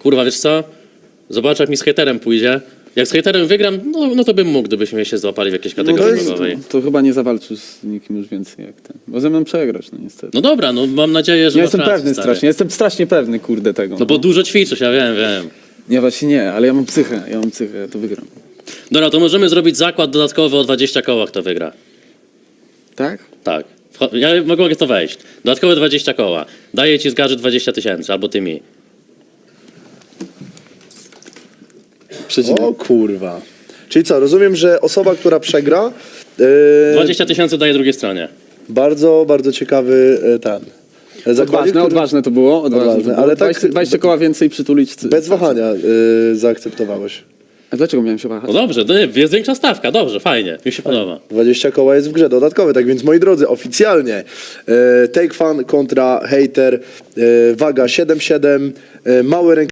Kurwa, wiesz co? Zobacz, jak mi z haterem pójdzie. Jak z haterem wygram, no, no to bym mógł, gdybyśmy się złapali w jakiejś No kategorii to jest-. To chyba nie zawalczysz z nikim już więcej jak ten. Bo ze mną przegrasz, no niestety. No dobra, no mam nadzieję, że ja jestem pewny strasznie, jestem strasznie pewny, kurde, tego. No bo dużo ćwiczysz, ja wiem, wiem. Nie, właśnie nie, ale ja mam psychę, ja mam psychę, ja to wygram. Dobra, to możemy zrobić zakład dodatkowy o 20 koła, kto wygra. Tak? Tak. Ja mogę mogę to wejść. Dodatkowe 20 koła. Daję ci z garzy 20 tysięcy, albo ty mi. O kurwa. Czyli co, rozumiem, że osoba, która przegra, yy, 20 tysięcy daję drugiej stronie. bardzo, bardzo ciekawy yy, ten. zakładnik, Odważne, który odważne to było, odważne, Odważne, to było. ale tak- 20, 20 koła więcej przytulić. c- Bez wahania yy, zaakceptowałeś. A dlaczego miałem się wahać? No dobrze, no nie, jest większa stawka, dobrze, fajnie, mi się podoba. 20 koła jest w grze dodatkowe, tak więc moi drodzy, oficjalnie e, Take Fan kontra Hater, e, waga 7-7, e,